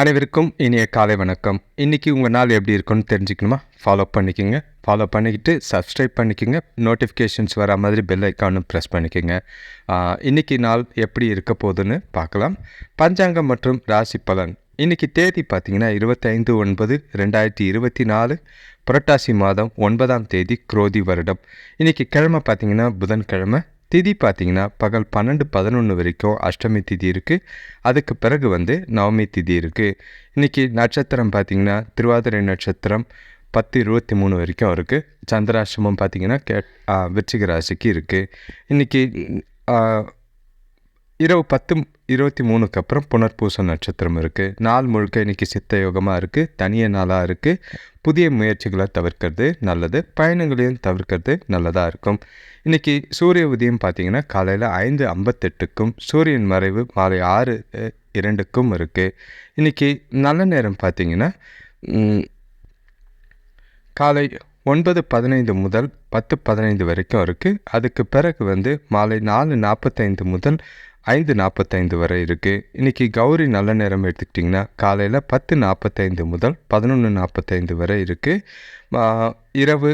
அனைவருக்கும் இனிய காலை வணக்கம். இன்றைக்கி உங்கள் நாள் எப்படி இருக்குன்னு தெரிஞ்சுக்கணுமா? ஃபாலோ பண்ணிக்கோங்க. ஃபாலோ பண்ணிக்கிட்டு சப்ஸ்கிரைப் பண்ணிக்கோங்க. நோட்டிஃபிகேஷன்ஸ் வர மாதிரி பெல் ஐக்கானும் ப்ரெஸ் பண்ணிக்கோங்க. இன்றைக்கி நாள் எப்படி இருக்க போகுதுன்னு பார்க்கலாம். பஞ்சாங்கம் மற்றும் ராசி பலன். இன்றைக்கி தேதி பார்த்திங்கன்னா இருபத்தைந்து ஒன்பது ரெண்டாயிரத்தி இருபத்தி நாலு. புரட்டாசி மாதம் ஒன்பதாம் தேதி குரோதி வருடம். இன்றைக்கி கிழமை பார்த்திங்கன்னா புதன்கிழமை. திதி பார்த்திங்கன்னா பகல் பன்னெண்டு பதினொன்று வரைக்கும் அஷ்டமி திதி இருக்குது அதுக்கு பிறகு வந்து நவமி திதி இருக்குது இன்றைக்கி நட்சத்திரம் பார்த்திங்கன்னா திருவாதிரை நட்சத்திரம் பத்து இருபத்தி மூணு வரைக்கும் இருக்குது சந்திராஷ்டமம் பார்த்திங்கன்னா கே விருச்சிக ராசிக்கு இருக்குது இன்றைக்கி இரவு பத்து இருபத்தி மூணுக்கு அப்புறம் புனர்பூச நட்சத்திரம் இருக்குது நாள் முழுக்க இன்றைக்கி சித்த யோகமாக இருக்குது தனிய நாளாக இருக்குது புதிய முயற்சிகளை தவிர்க்கிறது நல்லது. பயணங்களையும் தவிர்க்கிறது நல்லதாக இருக்கும். இன்றைக்கி சூரிய உதயம் பார்த்தீங்கன்னா காலையில் ஐந்து ஐம்பத்தெட்டுக்கும் சூரியன் மறைவு மாலை ஆறு இரண்டுக்கும் இருக்குது இன்றைக்கி நல்ல நேரம் பார்த்தீங்கன்னா காலை ஒன்பது பதினைந்து முதல் பத்து பதினைந்து வரைக்கும் இருக்குது அதுக்கு பிறகு வந்து மாலை நாலு நாற்பத்தைந்து முதல் ஐந்து நாற்பத்தைந்து வரை இருக்குது இன்றைக்கி கௌரி நல்ல நேரம் எடுத்துக்கிட்டிங்கன்னா காலையில் பத்து நாற்பத்தைந்து முதல் பதினொன்று நாற்பத்தைந்து வரை இருக்குது இரவு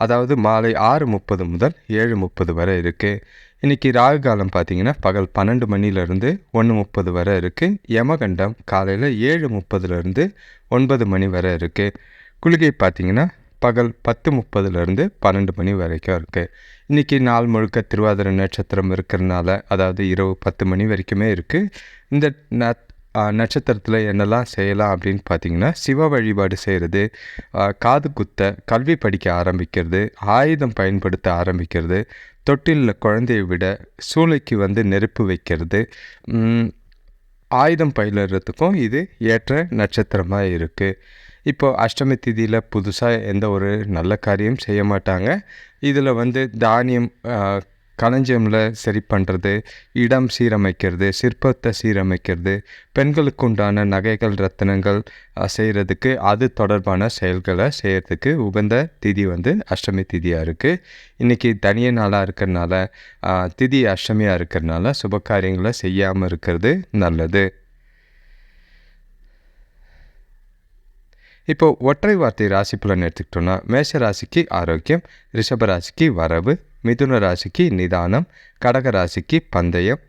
அதாவது மாலை ஆறு முப்பது முதல் ஏழு முப்பது வரை இருக்குது இன்றைக்கி ராகு காலம் பார்த்தீங்கன்னா பகல் பன்னெண்டு மணிலேருந்து ஒன்று முப்பது வரை இருக்குது யமகண்டம் காலையில் ஏழு முப்பதுலேருந்து ஒன்பது மணி வரை இருக்குது குளிகை பார்த்திங்கன்னா பகல் பத்து முப்பதுலேருந்து பன்னெண்டு மணி வரைக்கும் இருக்குது இன்றைக்கி நாள் முழுக்க திருவாதிரை நட்சத்திரம் இருக்கிறனால அதாவது இரவு பத்து மணி வரைக்குமே இருக்குது இந்த ந நட்சத்திரத்தில் என்னெல்லாம் செய்யலாம் அப்படின்னு பார்த்தீங்கன்னா சிவ வழிபாடு செய்கிறது காது குத்த கல்வி படிக்க ஆரம்பிக்கிறது ஆயுதம் பயன்படுத்த ஆரம்பிக்கிறது தொட்டிலில் குழந்தையை விட சூளைக்கு வந்து நெருப்பு வைக்கிறது ஆயுதம் பயிலுறதுக்கும் இது ஏற்ற நட்சத்திரமாக இருக்குது இப்போ அஷ்டமி திதியில் புதுசாக எந்த ஒரு நல்ல காரியம் செய்ய மாட்டாங்க. இதில் வந்து தானியம் களஞ்சியமில் சரி பண்ணுறது இடம் சீரமைக்கிறது சிற்பத்தை சீரமைக்கிறது பெண்களுக்கு உண்டான நகைகள் ரத்தினங்கள் செய்கிறதுக்கு அது தொடர்பான செயல்களை செய்கிறதுக்கு உகந்த திதி வந்து அஷ்டமி திதியாக இருக்குது இன்றைக்கி தனிய நாளாக இருக்கிறனால திதி அஷ்டமியாக இருக்கிறனால சுப காரியங்களை செய்யாமல் இருக்கிறது நல்லது. இப்போ ஒற்றை வார்த்தை ராசி புலன் எடுத்துக்கிட்டோம்னா மேஷ ராசிக்கு ஆரோக்கியம் ரிஷப ராசிக்கு வரவு மிதுன ராசிக்கு நிதானம் கடக ராசிக்கு பந்தயம்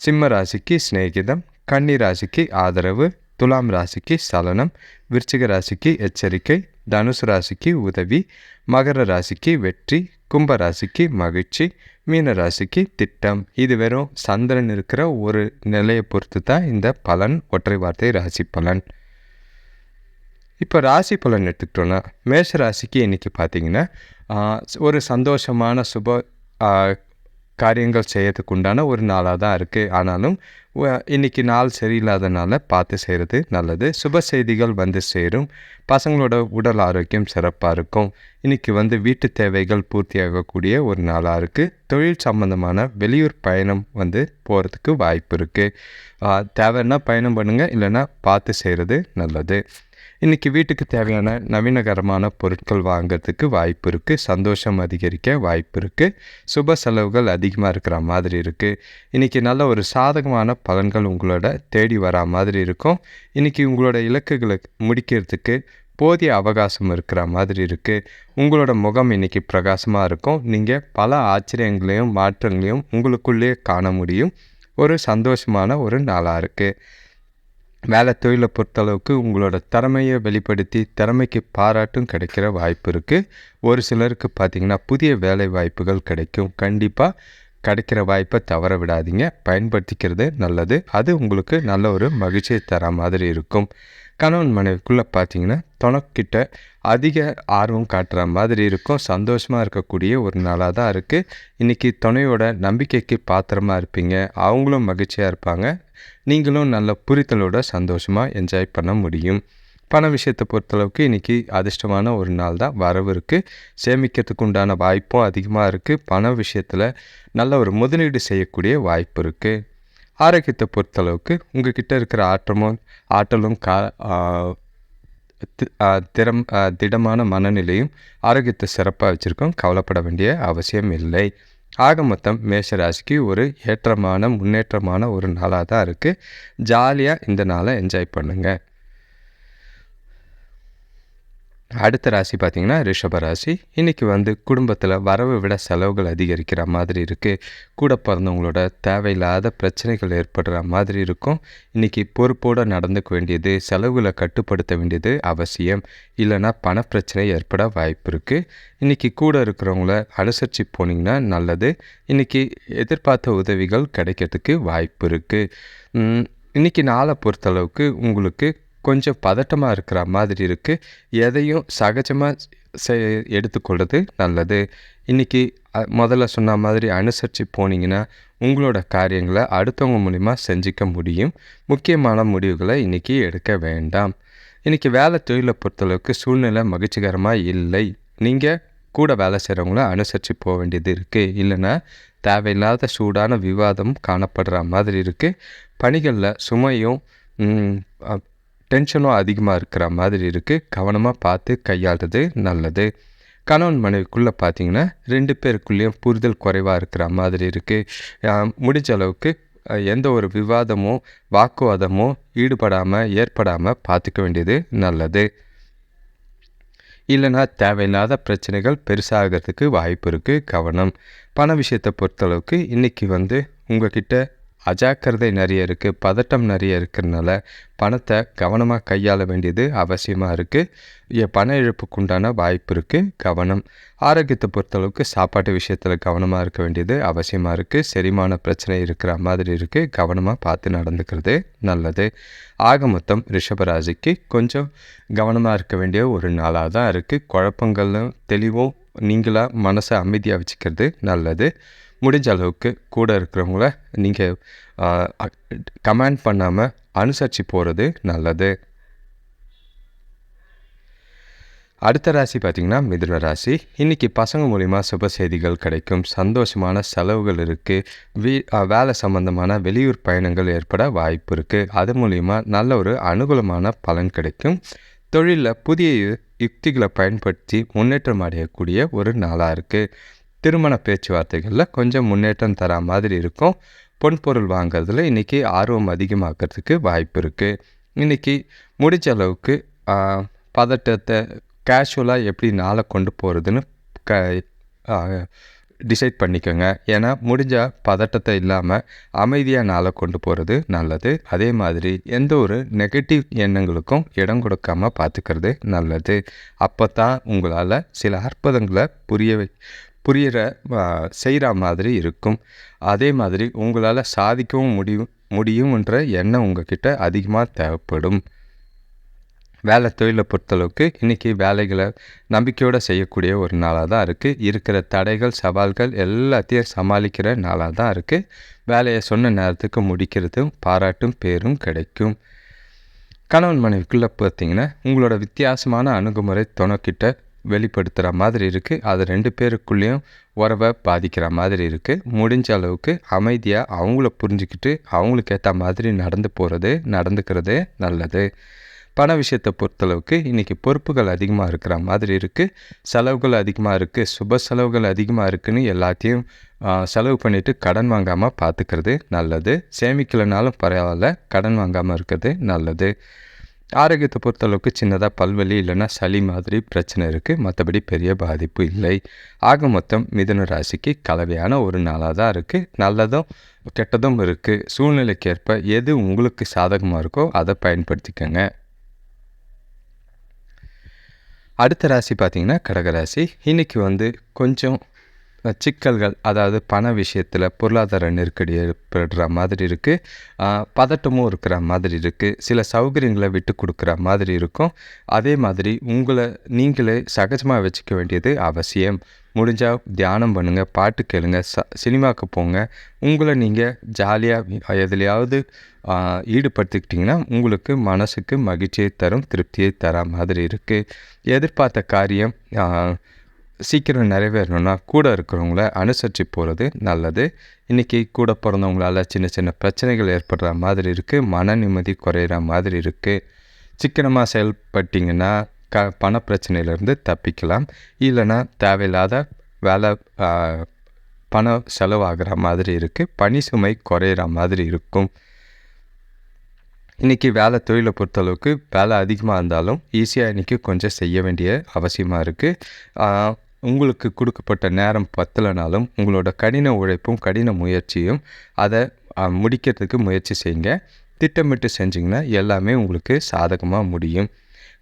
சிம்ம ராசிக்கு சிநேகிதம் கன்னி ராசிக்கு ஆதரவு துலாம் ராசிக்கு சலனம் விருச்சிக ராசிக்கு எச்சரிக்கை தனுசு ராசிக்கு உதவி மகர ராசிக்கு வெற்றி கும்ப ராசிக்கு மகிழ்ச்சி மீன ராசிக்கு திட்டம். இது வெறும் சந்திரன் இருக்கிற ஒரு நிலையை பொறுத்து தான் இந்த பலன் ஒற்றை வார்த்தை ராசி பலன் இப்போ ராசி பலன் எடுத்துக்கிட்டோன்னா மேஷ ராசிக்கு இன்றைக்கி பார்த்தீங்கன்னா ஒரு சந்தோஷமான சுப காரியங்கள் செய்யறதுக்கு உண்டான ஒரு நாளாக தான் இருக்குது ஆனாலும் இன்றைக்கி இன்னைக்கு நாள் சரியில்லாதனால பார்த்து செய்கிறது நல்லது. சுப செய்திகள் வந்து சேரும். பசங்களோட உடல் ஆரோக்கியம் சிறப்பாக இருக்கும். இன்றைக்கி வந்து வீட்டு தேவைகள் பூர்த்தியாகக்கூடிய ஒரு நாளாக இருக்குது தொழில் சம்பந்தமான வெளியூர் பயணம் வந்து போகிறதுக்கு வாய்ப்பு இருக்குது தேவைன்னா பயணம் பண்ணுங்கள் இல்லைன்னா பார்த்து செய்கிறது நல்லது. இன்றைக்கி வீட்டுக்கு தேவையான நவீனகரமான பொருட்கள் வாங்குறதுக்கு வாய்ப்பு இருக்குது சந்தோஷம் அதிகரிக்க வாய்ப்பு இருக்குது சுப செலவுகள் அதிகமாக இருக்கிற மாதிரி இருக்குது இன்றைக்கி நல்ல ஒரு சாதகமான பலன்கள் உங்களோட தேடி வரா மாதிரி இருக்கும். இன்றைக்கி உங்களோட இலக்குகளை முடிக்கிறதுக்கு போதிய அவகாசம் இருக்கிற மாதிரி இருக்குது உங்களோட முகம் இன்றைக்கி பிரகாசமாக இருக்கும். நீங்கள் பல ஆச்சரியங்களையும் மாற்றங்களையும் உங்களுக்குள்ளேயே காண முடியும். ஒரு சந்தோஷமான ஒரு நாளாக இருக்குது வேலை தொழிலை பொறுத்தளவுக்கு உங்களோட திறமையை வெளிப்படுத்தி திறமைக்கு பாராட்டும் கிடைக்கிற வாய்ப்பு இருக்குது ஒரு சிலருக்கு பார்த்திங்கன்னா புதிய வேலை வாய்ப்புகள் கிடைக்கும். கண்டிப்பாக கிடைக்கிற வாய்ப்பை தவற விடாதீங்க. பயன்படுத்திக்கிறது நல்லது. அது உங்களுக்கு நல்ல ஒரு மகிழ்ச்சியை தர மாதிரி இருக்கும். கணவன் மனைவிக்குள்ளே பார்த்தீங்கன்னா துணக்கிட்ட அதிக ஆர்வம் காட்டுற மாதிரி இருக்கும். சந்தோஷமாக இருக்கக்கூடிய ஒரு நாளாக தான் இருக்குது இன்றைக்கி துணையோட நம்பிக்கைக்கு பாத்திரமாக இருப்பீங்க. அவங்களும் மகிழ்ச்சியாக இருப்பாங்க. நீங்களும் நல்ல புரிதலோட சந்தோஷமாக என்ஜாய் பண்ண முடியும். பண விஷயத்தை பொறுத்தளவுக்கு இன்றைக்கி அதிர்ஷ்டமான ஒரு நாள் தான். வரவு இருக்குது சேமிக்கிறதுக்கு உண்டான வாய்ப்பும் அதிகமாக இருக்குது பண விஷயத்தில் நல்ல ஒரு முதலீடு செய்யக்கூடிய வாய்ப்பு இருக்குது ஆரோக்கியத்தை பொறுத்தளவுக்கு உங்கள் கிட்டே இருக்கிற ஆற்றமும் ஆற்றலும் கா திறம் திடமான மனநிலையும் ஆரோக்கியத்தை சிறப்பாக வச்சுருக்கோம். கவலைப்பட வேண்டிய அவசியம் இல்லை. ஆக மொத்தம் மேஷராசிக்கு ஒரு ஏற்றமான முன்னேற்றமான ஒரு நாளாக தான் இருக்குது ஜாலியாக இந்த நாளை என்ஜாய் பண்ணுங்கள் அடுத்த ராசி பார்த்திங்கன்னா ரிஷப ராசி. இன்றைக்கி வந்து குடும்பத்தில் வரவை விட செலவுகள் அதிகரிக்கிற மாதிரி இருக்குது கூட பிறந்தவங்களோட தேவையில்லாத பிரச்சனைகள் ஏற்படுற மாதிரி இருக்கும். இன்றைக்கி பொறுப்போடு நடந்துக்க வேண்டியது செலவுகளை கட்டுப்படுத்த வேண்டியது அவசியம். இல்லைன்னா பணப்பிரச்சனை ஏற்பட வாய்ப்பு இருக்குது இன்றைக்கி கூட இருக்கிறவங்கள அனுசரித்து போனீங்கன்னா நல்லது. இன்றைக்கி எதிர்பார்த்த உதவிகள் கிடைக்கிறதுக்கு வாய்ப்பு இருக்குது இன்றைக்கி நாளை பொறுத்தளவுக்கு உங்களுக்கு கொஞ்சம் பதட்டமாக இருக்கிற மாதிரி இருக்குது எதையும் சகஜமாக செ எடுத்துக்கொள்வது நல்லது. இன்றைக்கி முதல்ல சொன்ன மாதிரி அனுசரித்து போனீங்கன்னா உங்களோட காரியங்களை அடுத்தவங்க மூலிமா செஞ்சிக்க முடியும். முக்கியமான முடிவுகளை இன்றைக்கி எடுக்க வேண்டாம். இன்றைக்கி வேலை தொழிலை பொறுத்தளவுக்கு சூழ்நிலை மகிழ்ச்சிகரமாக இல்லை. நீங்கள் கூட வேலை செய்கிறவங்கள அனுசரித்து போக வேண்டியது இருக்குது இல்லைன்னா தேவையில்லாத சூடான விவாதம் காணப்படுற மாதிரி இருக்குது பணிகளில் சுமையும் டென்ஷனும் அதிகமாக இருக்கிற மாதிரி இருக்குது கவனமாக பார்த்து கையாளுறது நல்லது. கணவன் மனைவிக்குள்ளே பார்த்தீங்கன்னா ரெண்டு பேருக்குள்ளேயும் புரிதல் குறைவாக இருக்கிற மாதிரி இருக்குது முடிஞ்ச அளவுக்கு எந்த ஒரு விவாதமோ வாக்குவாதமோ ஈடுபடாமல் ஏற்படாமல் பார்த்துக்க வேண்டியது நல்லது. இல்லைனா தேவையில்லாத பிரச்சனைகள் பெருசாகிறதுக்கு வாய்ப்பு இருக்குது கவனம். பண விஷயத்தை பொறுத்தளவுக்கு இன்றைக்கி வந்து உங்கள்கிட்ட அஜாக்கிரதை நிறைய இருக்குது பதட்டம் நிறைய இருக்கிறதுனால பணத்தை கவனமாக கையாள வேண்டியது அவசியமாக இருக்குது பண இழப்புக்கு உண்டான வாய்ப்பு இருக்குது கவனம். ஆரோக்கியத்தை பொறுத்தளவுக்கு சாப்பாட்டு விஷயத்தில் கவனமாக இருக்க வேண்டியது அவசியமாக இருக்குது செரிமான பிரச்சனை இருக்கிற மாதிரி இருக்குது கவனமாக பார்த்து நடந்துக்கிறது நல்லது. ஆக மொத்தம் ரிஷபராசிக்கு கொஞ்சம் கவனமாக இருக்க வேண்டிய ஒரு நாளாக தான் இருக்குது குழப்பங்களும் தெளிவும் நீங்களாக மனசை அமைதியாக வச்சுக்கிறது நல்லது. முடிஞ்ச அளவுக்கு கூட இருக்கிறவங்கள நீங்கள் கமெண்ட் பண்ணாமல் அனுசரித்து போகிறது நல்லது. அடுத்த ராசி பார்த்திங்கன்னா மிதுன ராசி. இன்றைக்கி பசங்க மூலிமா சுப செய்திகள் கிடைக்கும். சந்தோஷமான செலவுகள் இருக்குது வீ வேலை சம்மந்தமான வெளியூர் பயணங்கள் ஏற்பட வாய்ப்பு இருக்குது அது மூலிமா நல்ல ஒரு அனுகூலமான பலன் கிடைக்கும். தொழிலில் புதிய யுக்திகளை பயன்படுத்தி முன்னேற்றம் அடையக்கூடிய ஒரு நாளாக இருக்குது திருமண பேச்சுவார்த்தைகளில் கொஞ்சம் முன்னேற்றம் தர மாதிரி இருக்கும். பொன் பொருள் வாங்கிறதுல இன்றைக்கி ஆர்வம் அதிகமாக்கிறதுக்கு வாய்ப்பு இருக்குது இன்றைக்கி முடிஞ்ச அளவுக்கு பதட்டத்தை கேஷுவலாக எப்படி நாளை கொண்டு போகிறதுன்னு க டிசைட் பண்ணிக்கோங்க. ஏன்னா முடிஞ்சால் பதட்டத்தை இல்லாமல் அமைதியாக நாளை கொண்டு போகிறது நல்லது. அதே மாதிரி எந்த ஒரு நெகட்டிவ் எண்ணங்களுக்கும் இடம் கொடுக்காம பார்த்துக்கிறது நல்லது. அப்போ தான் உங்களால் சில அற்புதங்களை புரிய புரியிற செய்கிற மாதிரி இருக்கும். அதே மாதிரி உங்களால் சாதிக்கவும் முடியும் முடியும்ன்ற எண்ணம் உங்ககிட்ட அதிகமாக தேவைப்படும். வேலை தொழிலை பொறுத்தளவுக்கு இன்றைக்கி வேலைகளை நம்பிக்கையோடு செய்யக்கூடிய ஒரு நாளாக தான் இருக்குது இருக்கிற தடைகள் சவால்கள் எல்லாத்தையும் சமாளிக்கிற நாளாக தான் இருக்குது வேலையை சொன்ன நேரத்துக்கு முடிக்கிறதும் பாராட்டும் பேரும் கிடைக்கும். கணவன் மனைவிக்குள்ளே பார்த்தீங்கன்னா உங்களோட வித்தியாசமான அணுகுமுறை துணைக்கிட்ட வெளிப்படுத்துகிற மாதிரி இருக்குது அது ரெண்டு பேருக்குள்ளேயும் உறவை பாதிக்கிற மாதிரி இருக்குது முடிஞ்ச அளவுக்கு அமைதியாக அவங்கள புரிஞ்சுக்கிட்டு அவங்களுக்கு ஏற்ற மாதிரி நடந்து போகிறது நடந்துக்கிறது நல்லது. பண விஷயத்தை பொறுத்தளவுக்கு இன்றைக்கி பொறுப்புகள் அதிகமாக இருக்கிற மாதிரி இருக்குது செலவுகள் அதிகமாக இருக்குது சுப செலவுகள் அதிகமாக இருக்குதுன்னு எல்லாத்தையும் செலவு பண்ணிவிட்டு கடன் வாங்காமல் பார்த்துக்கிறது நல்லது. சேமிக்கலைனாலும் பரவாயில்ல. கடன் வாங்காமல் இருக்கிறது நல்லது. ஆரோக்கியத்தை பொறுத்தளவுக்கு சின்னதாக பல்வலி இல்லைன்னா சளி மாதிரி பிரச்சனை இருக்குது மற்றபடி பெரிய பாதிப்பு இல்லை. ஆக மொத்தம் மிதுன ராசிக்கு கலவையான ஒரு நாளாக தான் இருக்குது நல்லதும் கெட்டதும் இருக்குது சூழ்நிலைக்கேற்ப எது உங்களுக்கு சாதகமாக இருக்கோ அதை பயன்படுத்திக்கோங்க. அடுத்த ராசி பார்த்திங்கன்னா கடகராசி இன்றைக்கி வந்து கொஞ்சம் சிக்கல்கள் அதாவது பண விஷயத்தில் பொருளாதார நெருக்கடி ஏற்படுற மாதிரி இருக்குது பதட்டமும் இருக்கிற மாதிரி இருக்குது சில சௌகரியங்களை விட்டு கொடுக்குற மாதிரி இருக்கும். அதே மாதிரி உங்களை நீங்களே சகஜமாக வச்சுக்க வேண்டியது அவசியம். முடிஞ்சால் தியானம் பண்ணுங்கள் பாட்டு கேளுங்க ச சினிமாவுக்கு போங்க. உங்களை நீங்கள் ஜாலியாக எதுலையாவது ஈடுபடுத்திக்கிட்டிங்கன்னா உங்களுக்கு மனசுக்கு மகிழ்ச்சியை தரும் திருப்தியை தர மாதிரி இருக்குது எதிர்பார்த்த காரியம் சீக்கிரம் நிறைவேறணும்னா கூட இருக்கிறவங்கள அனுசரித்து போகிறது நல்லது. இன்றைக்கி கூட பிறந்தவங்களால் சின்ன சின்ன பிரச்சனைகள் ஏற்படுற மாதிரி இருக்குது மன நிம்மதி குறையிற மாதிரி இருக்குது சிக்கனமாக செயல்பட்டிங்கன்னா க பண பிரச்சனையிலேருந்து தப்பிக்கலாம். இல்லைன்னா தேவையில்லாத வேலை பணம் செலவாகிற மாதிரி இருக்குது பனி சுமை குறையிற மாதிரி இருக்கும். இன்றைக்கி வேலை தொழிலை பொறுத்தளவுக்கு வேலை அதிகமாக இருந்தாலும் ஈஸியாக இன்றைக்கி கொஞ்சம் செய்ய வேண்டிய அவசியமாக இருக்குது உங்களுக்கு கொடுக்கப்பட்ட நேரம் பத்தலைனாலும் உங்களோட கடின உழைப்பும் கடின முயற்சியும் அதை முடிக்கிறதுக்கு முயற்சி செய்யுங்க. திட்டமிட்டு செஞ்சிங்கன்னா எல்லாமே உங்களுக்கு சாதகமாக முடியும்.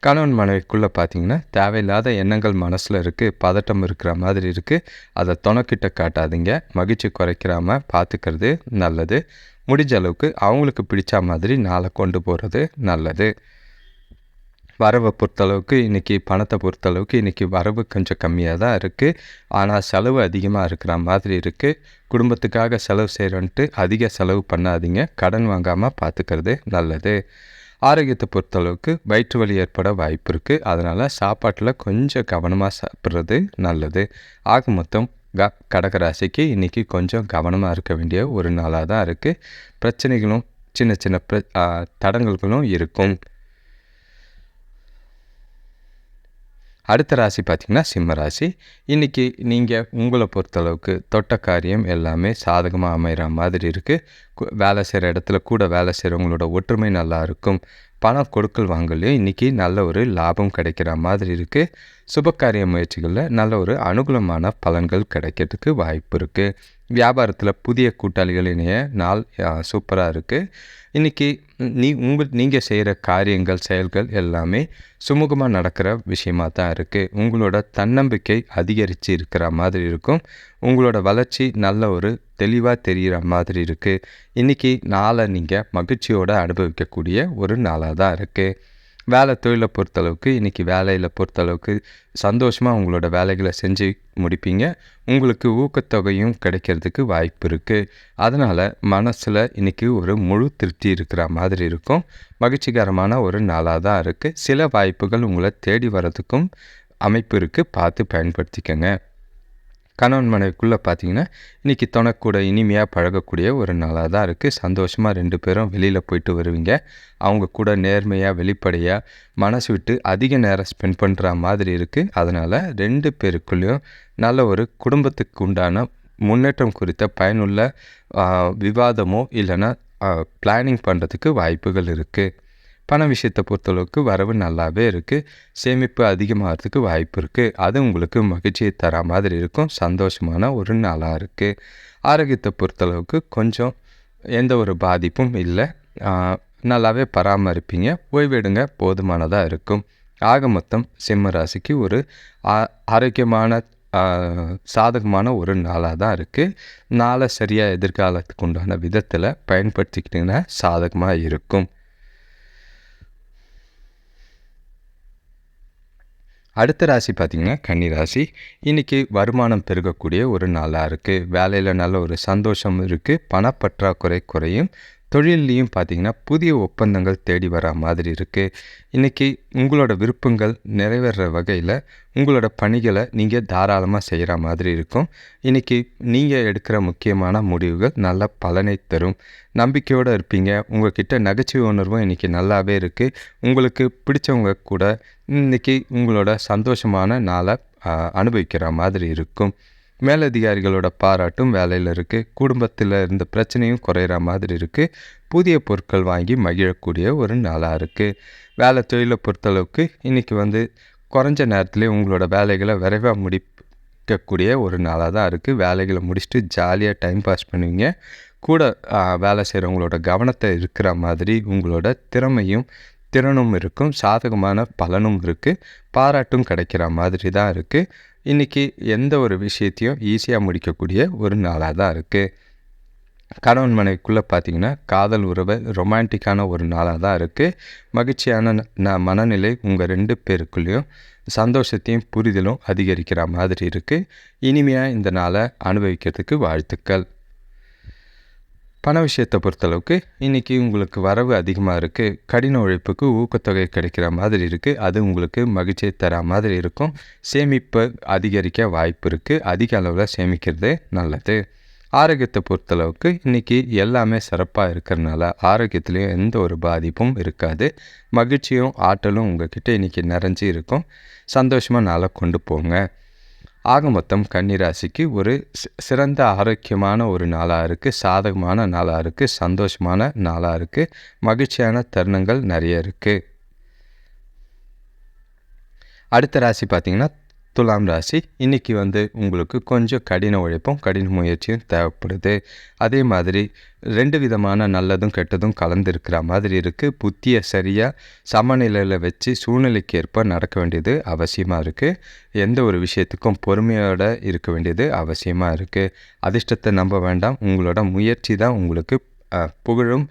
கணவன் மனைவிக்குள்ளே பார்த்தீங்கன்னா தேவையில்லாத எண்ணங்கள் மனசில் இருக்குது பதட்டம் இருக்கிற மாதிரி இருக்குது அதை துணக்கிட்ட காட்டாதீங்க. மகிழ்ச்சி குறைக்கிறாமல் பார்த்துக்கிறது நல்லது. முடிஞ்ச அளவுக்கு அவங்களுக்கு பிடிச்ச மாதிரி நாளை கொண்டு போகிறது நல்லது. வரவை பொறுத்தளவுக்கு இன்றைக்கி பணத்தை பொறுத்தளவுக்கு இன்றைக்கி வரவு கொஞ்சம் கம்மியாக தான் இருக்குது ஆனால் செலவு அதிகமாக இருக்கிற மாதிரி இருக்குது குடும்பத்துக்காக செலவு செய்கிறோன்ட்டு அதிக செலவு பண்ணாதீங்க. கடன் வாங்காமல் பார்த்துக்கிறது நல்லது. ஆரோக்கியத்தை பொறுத்தளவுக்கு வயிற்று வலி ஏற்பட வாய்ப்பு இருக்குது அதனால் சாப்பாட்டில் கொஞ்சம் கவனமாக சாப்பிட்றது நல்லது. ஆக மொத்தம் க கடகராசிக்கு இன்றைக்கி கொஞ்சம் கவனமாக இருக்க வேண்டிய ஒரு நாளாக தான் இருக்குது பிரச்சனைகளும் சின்ன சின்ன பிர தடங்கல்களும் இருக்கும். அடுத்த ராசி பார்த்திங்கன்னா சிம்ம ராசி. இன்றைக்கி நீங்கள் உங்களை பொறுத்தளவுக்கு தொட்ட காரியம் எல்லாமே சாதகமாக அமைகிற மாதிரி இருக்குது வேலை செய்கிற இடத்துல கூட வேலை செய்கிறவங்களோட ஒற்றுமை நல்லா இருக்கும். பணம் கொடுக்கல் வாங்கலையும் இன்றைக்கி நல்ல ஒரு லாபம் கிடைக்கிற மாதிரி இருக்குது சுபகாரிய முயற்சிகளில் நல்ல ஒரு அனுகூலமான பலன்கள் கிடைக்கிறதுக்கு வாய்ப்பு இருக்குது வியாபாரத்தில் புதிய கூட்டாளிகள் இணைய நாள் சூப்பராக இருக்குது இன்றைக்கி நீ உங்கள் நீங்கள் செய்கிற காரியங்கள் செயல்கள் எல்லாமே சுமூகமாக நடக்கிற விஷயமாக தான் இருக்குது உங்களோட தன்னம்பிக்கை அதிகரித்து இருக்கிற மாதிரி இருக்கும். உங்களோட வளர்ச்சி நல்ல ஒரு தெளிவாக தெரிகிற மாதிரி இருக்குது இன்றைக்கி நாளை நீங்கள் மகிழ்ச்சியோடு அனுபவிக்கக்கூடிய ஒரு நாளாக தான் இருக்குது வேலை தொழிலை பொறுத்தளவுக்கு இன்றைக்கி வேலையில் பொறுத்தளவுக்கு சந்தோஷமாக உங்களோட வேலைகளை செஞ்சு முடிப்பீங்க. உங்களுக்கு ஊக்கத்தொகையும் கிடைக்கிறதுக்கு வாய்ப்பு இருக்குது அதனால் மனசில் இன்றைக்கி ஒரு முழு திருப்தி இருக்கிற மாதிரி இருக்கும். மகிழ்ச்சிகரமான ஒரு நாளாக தான் இருக்குது சில வாய்ப்புகள் உங்களை தேடி வர்றதுக்கும் அமைப்பு இருக்குது பார்த்து பயன்படுத்திக்கங்க. கணவன் மனைவிக்குள்ளே பார்த்தீங்கன்னா இன்றைக்கி துணக்கூட இனிமையாக பழகக்கூடிய ஒரு நாளாக தான் இருக்குது சந்தோஷமாக ரெண்டு பேரும் வெளியில் போயிட்டு வருவீங்க. அவங்க கூட நேர்மையாக வெளிப்படையாக மனசு விட்டு அதிக நேரம் ஸ்பெண்ட் பண்ணுற மாதிரி இருக்குது அதனால் ரெண்டு பேருக்குள்ளேயும் நல்ல ஒரு குடும்பத்துக்கு உண்டான முன்னேற்றம் குறித்த பயனுள்ள விவாதமோ இல்லைன்னா பிளானிங் பண்ணுறதுக்கு வாய்ப்புகள் இருக்குது பண விஷயத்தை பொறுத்தளவுக்கு வரவு நல்லாவே இருக்குது சேமிப்பு அதிகமாகிறதுக்கு வாய்ப்பு இருக்குது அது உங்களுக்கு மகிழ்ச்சியை தர மாதிரி இருக்கும். சந்தோஷமான ஒரு நாளாக இருக்குது ஆரோக்கியத்தை பொறுத்தளவுக்கு கொஞ்சம் எந்த ஒரு பாதிப்பும் இல்லை. நல்லாவே பராமரிப்பீங்க. ஓய்வெடுங்க. போதுமானதாக இருக்கும். ஆக மொத்தம் சிம்ம ராசிக்கு ஒரு ஆரோக்கியமான சாதகமான ஒரு நாளாக தான் இருக்குது நாளை சரியாக எதிர்காலத்துக்கு உண்டான விதத்தில் பயன்படுத்திக்கிட்டிங்கன்னா சாதகமாக இருக்கும். அடுத்த ராசி பார்த்திங்கன்னா கன்னி ராசி. இன்றைக்கி வருமானம் பெருகக்கூடிய ஒரு நாளாக இருக்குது வேலையில் நல்ல ஒரு சந்தோஷம் இருக்குது பணப்பற்றாக்குறை குறையும். தொழில்லையும் பார்த்திங்கன்னா புதிய ஒப்பந்தங்கள் தேடி வர மாதிரி இருக்குது இன்றைக்கி உங்களோட விருப்பங்கள் நிறைவேற வகையில் உங்களோட பணிகளை நீங்கள் தாராளமாக செய்கிற மாதிரி இருக்கும். இன்றைக்கி நீங்கள் எடுக்கிற முக்கியமான முடிவுகள் நல்ல பலனை தரும். நம்பிக்கையோடு இருப்பீங்க. உங்கள்கிட்ட நகைச்சுவை உணர்வும் இன்றைக்கி நல்லாவே இருக்குது உங்களுக்கு பிடிச்சவங்க கூட இன்றைக்கி உங்களோட சந்தோஷமான நாளை அனுபவிக்கிற மாதிரி இருக்கும். மேலதிகாரிகளோட பாராட்டும் வேலையில் இருக்குது குடும்பத்தில் இருந்த பிரச்சனையும் குறையிற மாதிரி இருக்குது புதிய பொருட்கள் வாங்கி மகிழக்கூடிய ஒரு நாளாக இருக்குது வேலை தொழிலை பொறுத்தளவுக்கு இன்றைக்கி வந்து குறைஞ்ச நேரத்துலேயே உங்களோட வேலைகளை விரைவாக முடிக்கக்கூடிய ஒரு நாளாக தான் இருக்குது வேலைகளை முடிச்சுட்டு ஜாலியாக டைம் பாஸ் பண்ணுவீங்க. கூட வேலை செய்கிறவங்களோட கவனத்தை இருக்கிற மாதிரி உங்களோட திறமையும் திறனும் இருக்கும். சாதகமான பலனும் இருக்குது பாராட்டும் கிடைக்கிற மாதிரி தான் இருக்குது இன்றைக்கி எந்த ஒரு விஷயத்தையும் ஈஸியாக முடிக்கக்கூடிய ஒரு நாளாக தான் இருக்குது கணவன் மனைவிக்குள்ளே பார்த்தீங்கன்னா காதல் உறவை ரொமான்டிக்கான ஒரு நாளாக தான் இருக்குது மகிழ்ச்சியான ந மனநிலை உங்கள் ரெண்டு பேருக்குள்ளேயும் சந்தோஷத்தையும் புரிதலும் அதிகரிக்கிற மாதிரி இருக்குது இனிமையாக இந்த நாளை அனுபவிக்கிறதுக்கு வாழ்த்துக்கள். பண விஷயத்தை பொறுத்தளவுக்கு இன்றைக்கி உங்களுக்கு வரவு அதிகமாக இருக்குது கடின உழைப்புக்கு ஊக்கத்தொகை கிடைக்கிற மாதிரி இருக்குது அது உங்களுக்கு மகிழ்ச்சியை தர மாதிரி இருக்கும். சேமிப்பு அதிகரிக்க வாய்ப்பு இருக்குது அதிக அளவில் சேமிக்கிறது நல்லது. ஆரோக்கியத்தை பொறுத்தளவுக்கு இன்றைக்கி எல்லாமே சிறப்பாக இருக்கிறனால ஆரோக்கியத்துலேயும் எந்த ஒரு பாதிப்பும் இருக்காது. மகிழ்ச்சியும் ஆற்றலும் உங்கள்கிட்ட இன்றைக்கி நிறைஞ்சி இருக்கும். சந்தோஷமாக நாளை கொண்டு போங்க. ஆக மொத்தம் கன்னிராசிக்கு ஒரு சிறந்த ஆரோக்கியமான ஒரு நாளாக இருக்குது சாதகமான நாளாக இருக்குது சந்தோஷமான நாளாக இருக்குது மகிழ்ச்சியான தருணங்கள் நிறைய இருக்குது அடுத்த ராசி பார்த்திங்கன்னா துலாம் ராசி இன்றைக்கி வந்து உங்களுக்கு கொஞ்சம் கடின உழைப்பும் கடின முயற்சியும் தேவைப்படுது. அதே மாதிரி ரெண்டு விதமான நல்லதும் கெட்டதும் கலந்துருக்கிற மாதிரி இருக்குது புத்தியை சரியாக சமநிலையில் வச்சு சூழ்நிலைக்கு ஏற்ப நடக்க வேண்டியது அவசியமாக இருக்குது எந்த ஒரு விஷயத்துக்கும் பொறுமையோடு இருக்க வேண்டியது அவசியமாக இருக்குது அதிர்ஷ்டத்தை நம்ப வேண்டாம். உங்களோட முயற்சி தான் உங்களுக்கு புகழும்.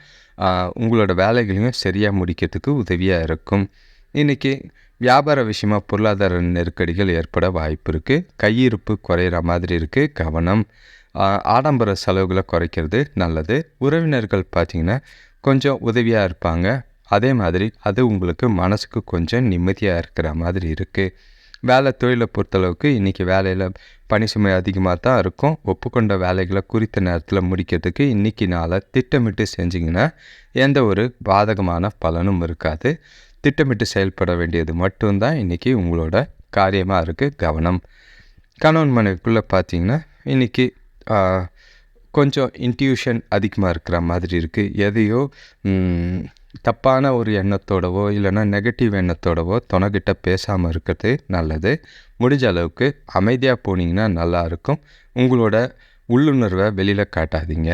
உங்களோட வேலைகளையும் சரியாக முடிக்கிறதுக்கு உதவியாக இருக்கும். இன்றைக்கி வியாபார விஷயமா பொருளாதார நெருக்கடிகள் ஏற்பட வாய்ப்பு இருக்குது கையிருப்பு குறையிற மாதிரி இருக்குது கவனம் ஆடம்பர செலவுகளை குறைக்கிறது நல்லது. உறவினர்கள் பார்த்திங்கன்னா கொஞ்சம் உதவியாக இருப்பாங்க. அதே மாதிரி அது உங்களுக்கு மனசுக்கு கொஞ்சம் நிம்மதியாக இருக்கிற மாதிரி இருக்குது வேலை தொழிலை பொறுத்தளவுக்கு இன்றைக்கி வேலையில் பணி சுமை அதிகமாக தான் இருக்கும். ஒப்புக்கொண்ட வேலைகளை குறித்த நேரத்தில் முடிக்கிறதுக்கு இன்றைக்கி நாளை திட்டமிட்டு செஞ்சிங்கன்னா எந்த ஒரு பாதகமான பலனும் இருக்காது. திட்டமிட்டு செயல்பட வேண்டியது மட்டும்தான் இன்றைக்கி உங்களோட காரியமாக இருக்குது கவனம். கணவன் மனைவிக்குள்ளே பார்த்தீங்கன்னா இன்றைக்கி கொஞ்சம் இன்ட்யூஷன் அதிகமாக இருக்கிற மாதிரி இருக்குது எதையோ தப்பான ஒரு எண்ணத்தோடவோ இல்லைன்னா நெகட்டிவ் எண்ணத்தோடவோ துணைக்கிட்ட பேசாமல் இருக்கிறது நல்லது. முடிஞ்ச அளவுக்கு அமைதியாக போனீங்கன்னா நல்லாயிருக்கும் உங்களோட உள்ளுணர்வை வெளியில் காட்டாதீங்க.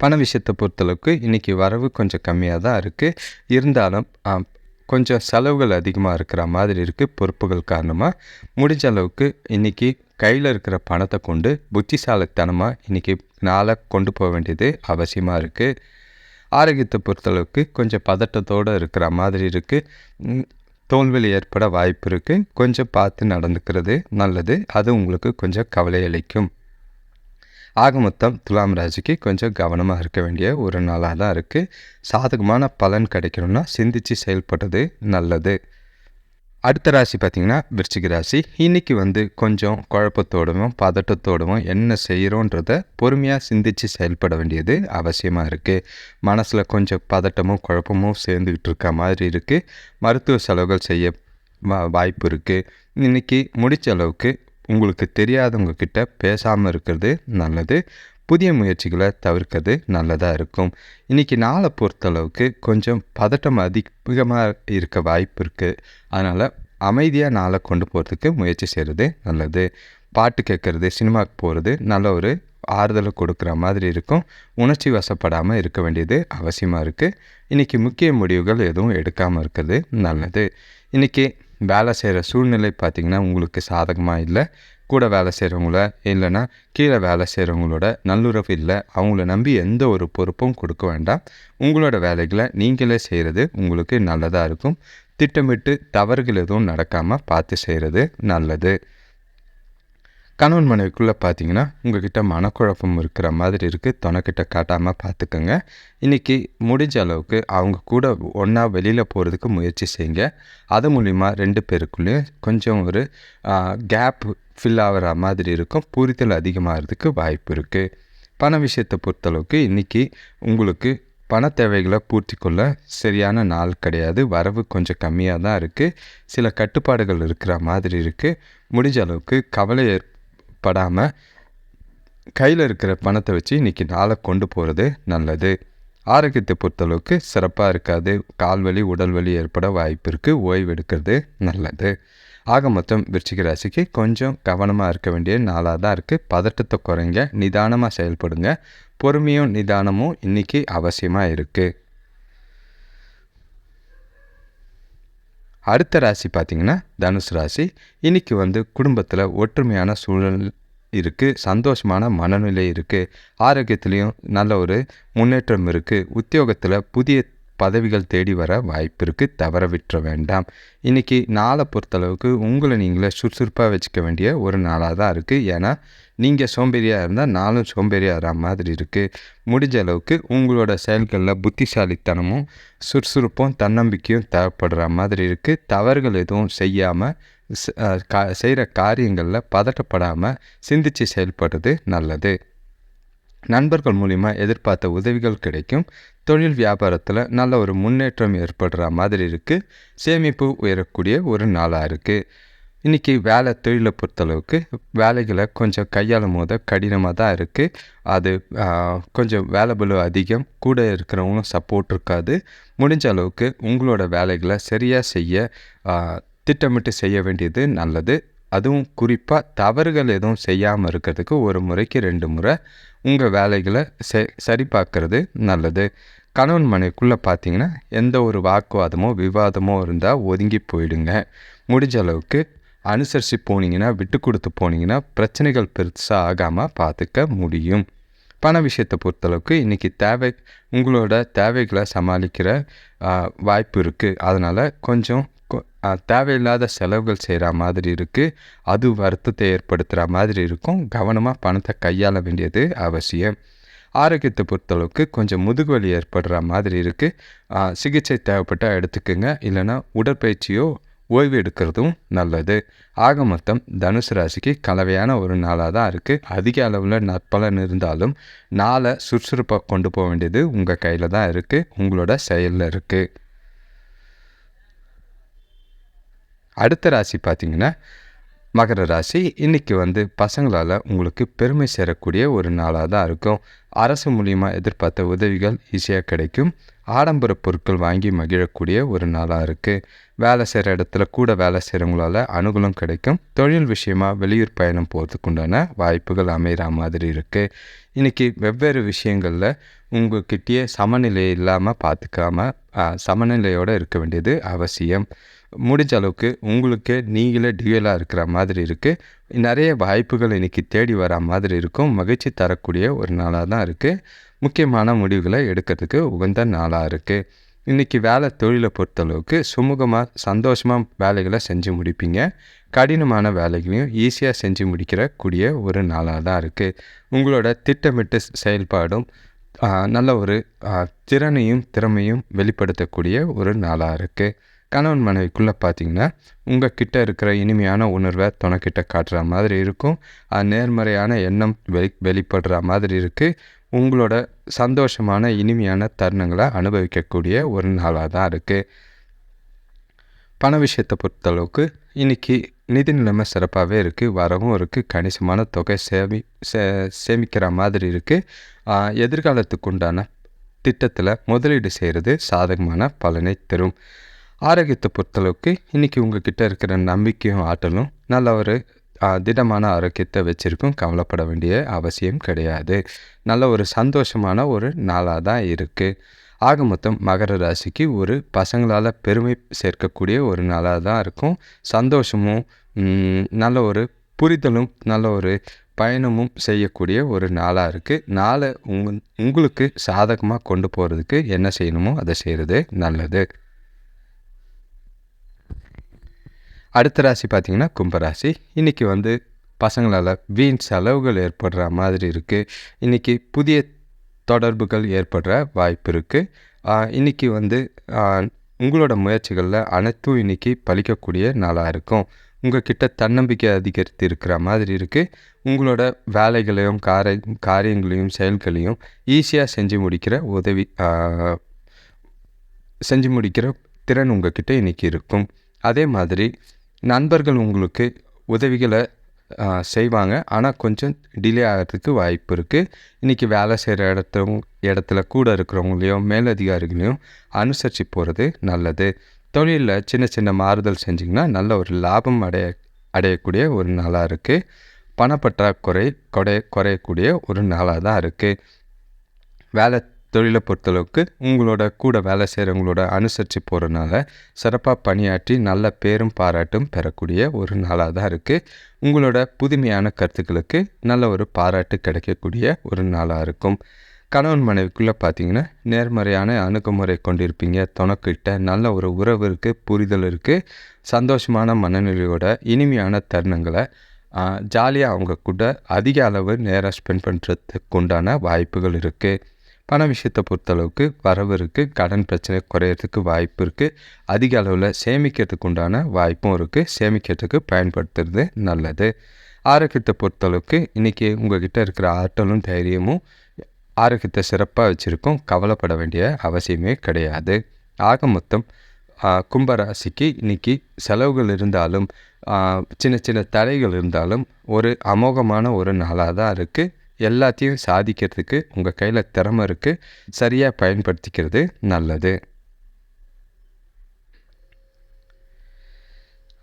பண விஷயத்தை பொறுத்தளவுக்கு இன்றைக்கி வரவு கொஞ்சம் கம்மியாக தான் இருக்குது இருந்தாலும் கொஞ்சம் செலவுகள் அதிகமாக இருக்கிற மாதிரி இருக்குது பொறுப்புகள் காரணமாக முடிஞ்ச அளவுக்கு இன்றைக்கி கையில் இருக்கிற பணத்தை கொண்டு புத்திசாலித்தனமாக இன்றைக்கி நாளை கொண்டு போக வேண்டியது அவசியமாக இருக்குது ஆரோக்கியத்தை பொறுத்தளவுக்கு கொஞ்சம் பதட்டத்தோடு இருக்கிற மாதிரி இருக்குது தோல்வியில் ஏற்பட வாய்ப்பு இருக்குது கொஞ்சம் பார்த்து நடந்துக்கிறது நல்லது. அது உங்களுக்கு கொஞ்சம் கவலை அளிக்கும். ஆக மொத்தம் துலாம் ராசிக்கு கொஞ்சம் கவனமாக இருக்க வேண்டிய ஒரு நாளாக தான் இருக்குது சாதகமான பலன் கிடைக்கணும்னா சிந்தித்து செயல்படுறது நல்லது. அடுத்த ராசி பார்த்திங்கன்னா விருச்சிக ராசி. இன்றைக்கி வந்து கொஞ்சம் குழப்பத்தோடவும் பதட்டத்தோடவும் என்ன செய்கிறோன்றத பொறுமையாக சிந்தித்து செயல்பட வேண்டியது அவசியமாக இருக்குது மனசில் கொஞ்சம் பதட்டமும் குழப்பமும் சேர்ந்துக்கிட்டு இருக்க மாதிரி இருக்குது மருத்துவ செலவுகள் செய்ய வாய்ப்பு இருக்குது இன்றைக்கி முடித்த அளவுக்கு உங்களுக்கு தெரியாதவங்க கிட்ட பேசாமல் இருக்கிறது நல்லது. புதிய முயற்சிகளை தவிர்க்கிறது நல்லதாக இருக்கும். இன்றைக்கி நாளை பொறுத்தளவுக்கு கொஞ்சம் பதட்டம் அதிகமாக இருக்க வாய்ப்பு இருக்குது அதனால் அமைதியாக நாளை கொண்டு போகிறதுக்கு முயற்சி செய்கிறது நல்லது. பாட்டு கேட்குறது சினிமாவுக்கு போகிறது நல்ல ஒரு ஆறுதலை கொடுக்குற மாதிரி இருக்கும். உணர்ச்சி வசப்படாமல் இருக்க வேண்டியது அவசியமாக இருக்குது இன்றைக்கி முக்கிய முடிவுகள் எதுவும் எடுக்காமல் இருக்கிறது நல்லது. இன்றைக்கி வேலை செய்கிற சூழ்நிலை பார்த்திங்கன்னா உங்களுக்கு சாதகமாக இல்லை. கூட வேலை செய்கிறவங்கள இல்லைன்னா கீழே வேலை செய்கிறவங்களோட நல்லுறவு இல்லை. அவங்கள நம்பி எந்த ஒரு பொறுப்பும் கொடுக்க வேண்டாம். உங்களோட வேலைகளை நீங்களே செய்கிறது உங்களுக்கு நல்லதாக இருக்கும். திட்டமிட்டு தவறுகள் எதுவும் நடக்காமல் பார்த்து செய்கிறது நல்லது. கணவன் மனைவிக்குள்ளே பார்த்தீங்கன்னா உங்ககிட்ட மனக்குழப்பம் இருக்கிற மாதிரி இருக்குது துணைக்கிட்ட காட்டாமல் பார்த்துக்கோங்க இன்றைக்கி முடிஞ்ச அளவுக்கு அவங்க கூட ஒன்றா வெளியில் போகிறதுக்கு முயற்சி செய்யுங்க. அது மூலிமா ரெண்டு பேருக்குள்ளேயும் கொஞ்சம் ஒரு கேப் ஃபில் ஆகிற மாதிரி இருக்கும். புரிதல் அதிகமாகிறதுக்கு வாய்ப்பு இருக்குது பண விஷயத்தை பொறுத்தளவுக்கு இன்றைக்கி உங்களுக்கு பண தேவைகளை பூர்த்தி கொள்ள சரியான நாள் கிடையாது. வரவு கொஞ்சம் கம்மியாக தான் இருக்குது சில கட்டுப்பாடுகள் இருக்கிற மாதிரி இருக்குது முடிஞ்ச அளவுக்கு கவலை படாமல் கையில் இருக்கிற பணத்தை வச்சு இன்றைக்கி நாளை கொண்டு போகிறது நல்லது. ஆரோக்கியத்தை பொறுத்தளவுக்கு சிறப்பாக இருக்காது. கால்வலி உடல் வலி ஏற்பட வாய்ப்பு இருக்குது ஓய்வு எடுக்கிறது நல்லது. ஆக மொத்தம் விருச்சிக ராசிக்கு கொஞ்சம் கவனமாக இருக்க வேண்டிய நாளாக தான் இருக்குது பதட்டத்தை குறைங்க நிதானமாக செயல்படுங்க. பொறுமையும் நிதானமும் இன்றைக்கி அவசியமாக இருக்குது அடுத்த ராசி பார்த்திங்கன்னா தனுசு ராசி. இன்றைக்கி வந்து குடும்பத்தில் ஒற்றுமையான சூழல் இருக்குது சந்தோஷமான மனநிலை இருக்குது ஆரோக்கியத்துலேயும் நல்ல ஒரு முன்னேற்றம் இருக்குது உத்தியோகத்தில் புதிய பதவிகள் தேடி வர வாய்ப்பு இருக்குது தவற விட்டுற வேண்டாம். இன்றைக்கி நாளை பொறுத்தளவுக்கு உங்களை நீங்களே சுறுசுறுப்பாக வச்சுக்க வேண்டிய ஒரு நாளாக தான் இருக்குது ஏன்னா நீங்கள் சோம்பேறியாக இருந்தால் நானும் சோம்பேறியாக மாதிரி இருக்குது முடிஞ்ச அளவுக்கு உங்களோட செயல்களில் புத்திசாலித்தனமும் சுறுசுறுப்பும் தன்னம்பிக்கையும் தேவைப்படுற மாதிரி இருக்குது தவறுகள் எதுவும் செய்யாமல் கா செய்கிற காரியங்களில் பதட்டப்படாமல் சிந்தித்து செயல்படுறது நல்லது. நண்பர்கள் மூலிமா எதிர்பார்த்த உதவிகள் கிடைக்கும். தொழில் வியாபாரத்தில் நல்ல ஒரு முன்னேற்றம் ஏற்படுற மாதிரி இருக்குது சேமிப்பு உயரக்கூடிய ஒரு நாளாக இருக்குது இன்றைக்கி வேலை தொழிலை பொறுத்தளவுக்கு வேலைகளை கொஞ்சம் கையாளும் போது கடினமாக தான் இருக்குது அது கொஞ்சம் வேலை பலு அதிகம் கூட இருக்கிறவங்களும் சப்போர்ட் இருக்காது. முடிஞ்ச அளவுக்கு உங்களோட வேலைகளை சரியாக செய்ய திட்டமிட்டு செய்ய வேண்டியது நல்லது. அதுவும் குறிப்பாக தவறுகள் எதுவும் செய்யாமல் இருக்கிறதுக்கு ஒரு முறைக்கு ரெண்டு முறை உங்கள் வேலைகளை செ சரி பார்க்குறது நல்லது. கணவன் மனைக்குள்ளே பார்த்தீங்கன்னா எந்த ஒரு வாக்குவாதமோ விவாதமோ இருந்தால் ஒதுங்கி போயிடுங்க. முடிஞ்ச அளவுக்கு அனுசரித்து போனீங்கன்னா விட்டு கொடுத்து போனீங்கன்னா பிரச்சனைகள் பெருசாக ஆகாமல் பார்த்துக்க முடியும். பண விஷயத்தை பொறுத்தளவுக்கு இன்றைக்கி தேவை உங்களோட தேவைகளை சமாளிக்கிற வாய்ப்பு இருக்குது அதனால் கொஞ்சம் தேவையில்லாத செலவுகள் செய்கிற மாதிரி இருக்குது அது வருத்தத்தை ஏற்படுத்துகிற மாதிரி இருக்கும். கவனமாக பணத்தை கையாள வேண்டியது அவசியம். ஆரோக்கியத்தை பொறுத்தளவுக்கு கொஞ்சம் முதுகு வலி ஏற்படுற மாதிரி இருக்குது சிகிச்சை தேவைப்பட்டால் எடுத்துக்கோங்க. இல்லைன்னா உடற்பயிற்சியோ ஓய்வு எடுக்கிறதும் நல்லது. ஆக மொத்தம் தனுசு ராசிக்கு கலவையான ஒரு நாளாக தான் இருக்குது அதிக அளவில் நற்பலன் இருந்தாலும் நாளை சுறுசுறுப்பாக கொண்டு போக வேண்டியது உங்கள் கையில் தான் இருக்குது உங்களோட செயலில் இருக்குது அடுத்த ராசி பார்த்திங்கன்னா மகர ராசி. இன்றைக்கி வந்து பசங்களால் உங்களுக்கு பெருமை சேரக்கூடிய ஒரு நாளாக தான் இருக்கும். அரசு மூலியமாக எதிர்பார்த்த உதவிகள் ஈஸியாக கிடைக்கும். ஆடம்பர பொருட்கள் வாங்கி மகிழக்கூடிய ஒரு நாளாக இருக்குது வேலை செய்கிற இடத்துல கூட வேலை செய்கிறவங்களால அனுகூலம் கிடைக்கும். தொழில் விஷயமாக வெளியூர் பயணம் போகிறதுக்கு உண்டான வாய்ப்புகள் அமைகிற மாதிரி இருக்குது இன்றைக்கி வெவ்வேறு விஷயங்களில் உங்கள்கிட்டயே சமநிலை இல்லாமல் பார்த்துக்காம சமநிலையோடு இருக்க வேண்டியது அவசியம். முடிஞ்ச அளவுக்கு உங்களுக்கு நீங்களே டியூலாக இருக்கிற மாதிரி இருக்குது நிறைய வாய்ப்புகள் இன்றைக்கி தேடி வர மாதிரி இருக்கும். மகிழ்ச்சி தரக்கூடிய ஒரு நாளாக தான் இருக்குது முக்கியமான முடிவுகளை எடுக்கிறதுக்கு உகந்த நாளாக இருக்குது இன்றைக்கி வேலை தொழிலை பொறுத்தளவுக்கு சுமூகமாக சந்தோஷமாக வேலைகளை செஞ்சு முடிப்பீங்க. கடினமான வேலைகளையும் ஈஸியாக செஞ்சு முடிக்கிற கூடிய ஒரு நாளாக தான் இருக்குது உங்களோட திட்டமிட்டு செயல்பாடும் நல்ல ஒரு திறனையும் திறமையும் வெளிப்படுத்தக்கூடிய ஒரு நாளாக இருக்குது கணவன் மனைவிக்குள்ளே பார்த்தீங்கன்னா உங்கள் கிட்ட இருக்கிற இனிமையான உணர்வை துணைக்கிட்ட காட்டுற மாதிரி இருக்கும். நேர்மறையான எண்ணம் வெளி வெளிப்படுற மாதிரி இருக்குது உங்களோட சந்தோஷமான இனிமையான தருணங்களை அனுபவிக்கக்கூடிய ஒரு நாளாக தான் இருக்குது பண விஷயத்தை பொறுத்தளவுக்கு இன்றைக்கி நிதி நிலைமை சிறப்பாகவே இருக்குது வரவும் இருக்குது கணிசமான தொகை சேமி சே சேமிக்கிற மாதிரி இருக்குது எதிர்காலத்துக்கு உண்டான திட்டத்தில் முதலீடு செய்கிறது சாதகமான பலனை தரும். ஆரோக்கியத்தை பொறுத்தளவுக்கு இன்றைக்கி உங்கள் கிட்டே இருக்கிற நம்பிக்கையும் ஆற்றலும் நல்ல ஒரு திடமான ஆரோக்கியத்தை வச்சுருக்கும். கவலைப்பட வேண்டிய அவசியம் கிடையாது. நல்ல ஒரு சந்தோஷமான ஒரு நாளாக தான் இருக்குது ஆக மொத்தம் மகர ராசிக்கு ஒரு பசங்களால் பெருமை சேர்க்கக்கூடிய ஒரு நாளாக தான் இருக்கும். சந்தோஷமும் நல்ல ஒரு புரிதலும் நல்ல ஒரு பயணமும் செய்யக்கூடிய ஒரு நாளாக இருக்குது நாளை உங் உங்களுக்கு சாதகமாக கொண்டு போகிறதுக்கு என்ன செய்யணுமோ அதை செய்கிறது நல்லது. அடுத்த ராசி பார்த்திங்கன்னா கும்பராசி. இன்றைக்கி வந்து பசங்களால் வீண் செலவுகள் ஏற்படுற மாதிரி இருக்குது இன்றைக்கி புதிய தொடர்புகள் ஏற்படுற வாய்ப்பு இருக்குது இன்றைக்கி வந்து உங்களோட முயற்சிகளில் அனைத்தும் இன்றைக்கி பழிக்கக்கூடிய நாளாக இருக்கும். உங்கள் கிட்ட தன்னம்பிக்கை அதிகரித்து இருக்கிற மாதிரி இருக்குது உங்களோட வேலைகளையும் காரை காரியங்களையும் செயல்களையும் ஈஸியாக செஞ்சு முடிக்கிற உதவி செஞ்சு முடிக்கிற திறன் உங்ககிட்ட இன்றைக்கி இருக்கும். அதே மாதிரி நண்பர்கள் உங்களுக்கு உதவிகளை செய்வாங்க. ஆனால் கொஞ்சம் டிலே ஆகிறதுக்கு வாய்ப்பு இருக்குது இன்றைக்கி வேலை செய்கிற இடத்த இடத்துல கூட இருக்கிறவங்களையும் மேலதிகாரிகளையும் அனுசரித்து போகிறது நல்லது. தொழிலில் சின்ன சின்ன மாறுதல் செஞ்சிங்கன்னா நல்ல ஒரு லாபம் அடைய அடையக்கூடிய ஒரு நாளாக இருக்குது பணப்பற்றாக்குறை குறை குறையக்கூடிய ஒரு நாளாக தான் இருக்குது வேலை தொழிலை பொறுத்தளவுக்கு உங்களோட கூட வேலை செய்கிறவங்களோட அனுசரித்து போகிறனால சிறப்பாக பணியாற்றி நல்ல பேரும் பாராட்டும் பெறக்கூடிய ஒரு நாளாக தான் இருக்குது உங்களோட புதுமையான கருத்துக்களுக்கு நல்ல ஒரு பாராட்டு கிடைக்கக்கூடிய ஒரு நாளாக இருக்கும். கணவன் மனைவிக்குள்ளே பார்த்தீங்கன்னா நேர்மறையான அணுகுமுறை கொண்டிருப்பீங்க. துணக்கிட்ட நல்ல ஒரு உறவு இருக்குது புரிதல் இருக்குது சந்தோஷமான மனநிலையோட இனிமையான தருணங்களை ஜாலியாக அவங்க கூட அதிக அளவு நேரம் ஸ்பெண்ட் பண்ணுறதுக்கு உண்டான வாய்ப்புகள் இருக்குது பண விஷயத்தை பொறுத்தளவுக்கு வரவு இருக்குது கடன் பிரச்சனை குறையிறதுக்கு வாய்ப்பு இருக்குது அதிக அளவில் சேமிக்கிறதுக்கு உண்டான வாய்ப்பும் இருக்குது சேமிக்கிறதுக்கு பயன்படுத்துறது நல்லது. ஆரோக்கியத்தை பொறுத்தளவுக்கு இன்றைக்கி உங்கள்கிட்ட இருக்கிற ஆற்றலும் தைரியமும் ஆரோக்கியத்தை சிறப்பாக வச்சுருக்கோம். கவலைப்பட வேண்டிய அவசியமே கிடையாது. ஆக மொத்தம் கும்பராசிக்கு இன்றைக்கி செலவுகள் இருந்தாலும் சின்ன சின்ன தடைகள் இருந்தாலும் ஒரு அமோகமான ஒரு நாளாக தான் இருக்குது எல்லாத்தையும் சாதிக்கிறதுக்கு உங்கள் கையில் திறமை இருக்குது சரியாக பயன்படுத்திக்கிறது நல்லது.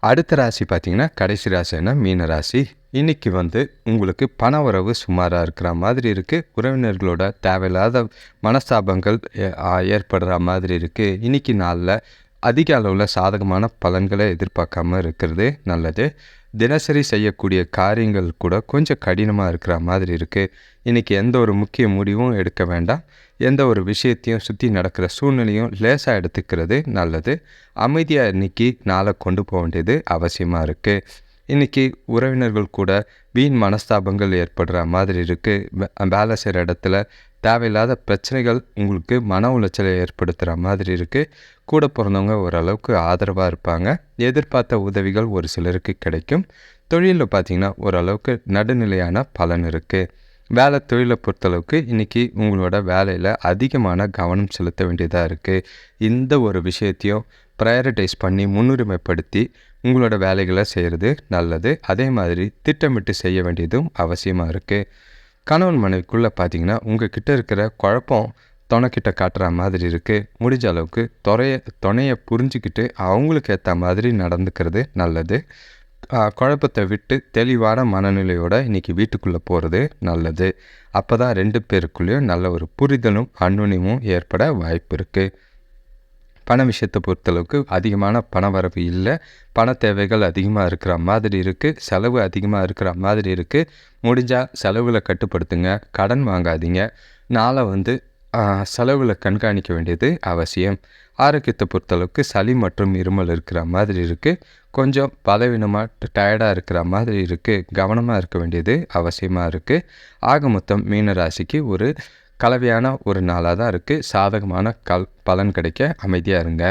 அடுத்த ராசி பார்த்திங்கன்னா கடைசி ராசினா மீன ராசி. இன்றைக்கி வந்து உங்களுக்கு பண உறவு சுமாராக இருக்கிற மாதிரி இருக்குது உறவினர்களோட தேவையில்லாத மனஸ்தாபங்கள் ஏற்படுற மாதிரி இருக்குது இன்றைக்கி நாளில் அதிக அளவில் சாதகமான பலன்களை எதிர்பார்க்காம இருக்கிறது நல்லது. தினசரி செய்யக்கூடிய காரியங்கள் கூட கொஞ்சம் கடினமாக இருக்கிற மாதிரி இருக்குது இன்றைக்கி எந்த ஒரு முக்கிய முடிவும் எடுக்க வேண்டாம். எந்த ஒரு விஷயத்தையும் சுற்றி நடக்கிற சூழ்நிலையும் லேசாக எடுத்துக்கிறது நல்லது. அமைதியாக இன்றைக்கி நாளை கொண்டு போக வேண்டியது அவசியமாக இருக்குது இன்றைக்கி உறவினர்கள் கூட வீண் மனஸ்தாபங்கள் ஏற்படுற மாதிரி இருக்குது வேலை செய்கிற இடத்துல தேவையில்லாத பிரச்சனைகள் உங்களுக்கு மன உளைச்சலை ஏற்படுத்துகிற மாதிரி இருக்குது கூட பிறந்தவங்க ஓரளவுக்கு ஆதரவாக இருப்பாங்க. எதிர்பார்த்த உதவிகள் ஒரு சிலருக்கு கிடைக்கும். தொழிலில் பார்த்திங்கன்னா ஓரளவுக்கு நடுநிலையான பலன் இருக்குது வேலை தொழிலை பொறுத்தளவுக்கு இன்றைக்கி உங்களோட வேலையில் அதிகமான கவனம் செலுத்த வேண்டியதாக இருக்குது இந்த ஒரு விஷயத்தையும் ப்ரையாரிட்டைஸ் பண்ணி முன்னுரிமைப்படுத்தி உங்களோட வேலைகளை செய்கிறது நல்லது. அதே மாதிரி திட்டமிட்டு செய்ய வேண்டியதும் அவசியமாக இருக்குது கணவன் மனைவிக்குள்ளே பார்த்தீங்கன்னா உங்கள் கிட்டே இருக்கிற குழப்பம் துணைக்கிட்ட காட்டுற மாதிரி இருக்குது முடிஞ்ச அளவுக்கு துறைய துணையை புரிஞ்சுக்கிட்டு அவங்களுக்கு ஏற்ற மாதிரி நடந்துக்கிறது நல்லது. குழப்பத்தை விட்டு தெளிவான மனநிலையோட இன்றைக்கி வீட்டுக்குள்ளே போகிறது நல்லது. அப்போ தான் ரெண்டு பேருக்குள்ளேயும் நல்ல ஒரு புரிதலும் அன்னுணியமும் ஏற்பட வாய்ப்பு இருக்குது பண விஷயத்தை பொறுத்தளவுக்கு அதிகமான பண வரவு இல்லை. பண தேவைகள் அதிகமாக இருக்கிற மாதிரி இருக்குது செலவு அதிகமாக இருக்கிற மாதிரி இருக்குது முடிஞ்சால் செலவில் கட்டுப்படுத்துங்க. கடன் வாங்காதீங்க. நாளை வந்து செலவில் கண்காணிக்க வேண்டியது அவசியம். ஆரோக்கியத்தை பொறுத்தளவுக்கு சளி மற்றும் இருமல் இருக்கிற மாதிரி இருக்குது கொஞ்சம் பலவீனமாக டயர்டாக இருக்கிற மாதிரி இருக்குது கவனமாக இருக்க வேண்டியது அவசியமாக இருக்குது ஆக மொத்தம் மீன ராசிக்கு ஒரு கலவையான ஒரு நாளாக தான் இருக்குது சாதகமான கல் பலன் கிடைக்க அமைதியாக இருங்க.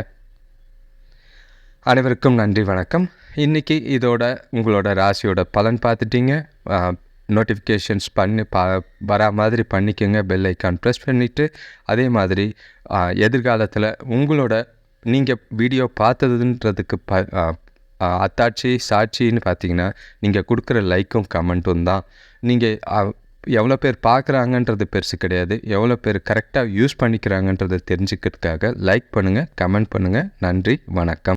அனைவருக்கும் நன்றி வணக்கம். இன்றைக்கி இதோட உங்களோட ராசியோட பலன் பார்த்துட்டிங்க. நோட்டிஃபிகேஷன்ஸ் பண்ணி பா வரா மாதிரி பண்ணிக்கோங்க. பெல் ஐக்கான் ப்ரெஸ் பண்ணிவிட்டு அதே மாதிரி எதிர்காலத்தில் உங்களோட நீங்கள் வீடியோ பார்த்ததுன்றதுக்கு ப அத்தாட்சி சாட்சின்னு பார்த்தீங்கன்னா நீங்கள் கொடுக்குற லைக்கும் கமெண்ட்டும் தான். நீங்கள் எவ்வளோ பேர் பார்க்குறாங்கன்றது பெருசு கிடையாது. எவ்வளோ பேர் கரெக்டாக யூஸ் பண்ணிக்கிறாங்கன்றதை தெரிஞ்சுக்கிறதுக்காக லைக் பண்ணுங்கள் கமெண்ட் பண்ணுங்கள் நன்றி வணக்கம்.